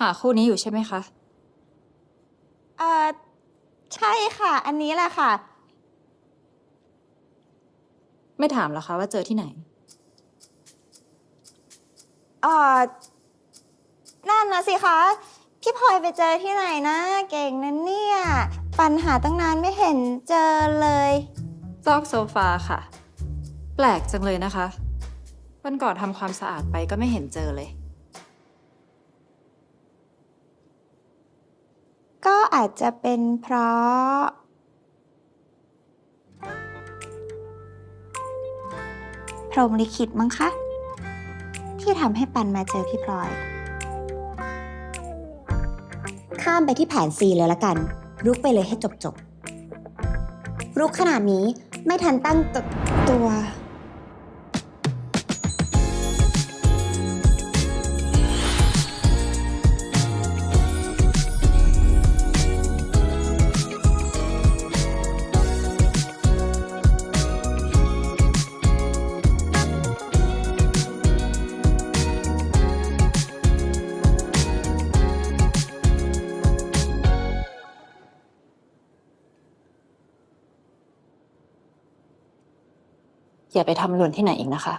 หาคู่นี้อยู่ใช่ไหมคะ เอ่อ ใช่ค่ะ อันนี้แหละค่ะ ไม่ถามเหรอคะว่าเจอที่ไหน เอ่อ นั่นนะสิคะ พี่พลอยไปเจอที่ไหนนะ เก่งนะเนี่ย ปัญหาตั้งนานไม่เห็นเจอเลย ซอกโซฟาค่ะ แปลกจังเลยนะคะ วันก่อนทำความสะอาดไปก็ไม่เห็นเจอเลย ก็ อาจจะเป็นเพราะ พรหมลิขิตมั้งคะ ที่ทำให้ปันมาเจอพี่พลอย ข้ามไปที่แผน C เลยละกัน รุกไปเลยให้จบจบรุกขนาดนี้ไม่ทันตั้งตตัว อย่าไปทำหล่นที่ไหนอีกนะคะ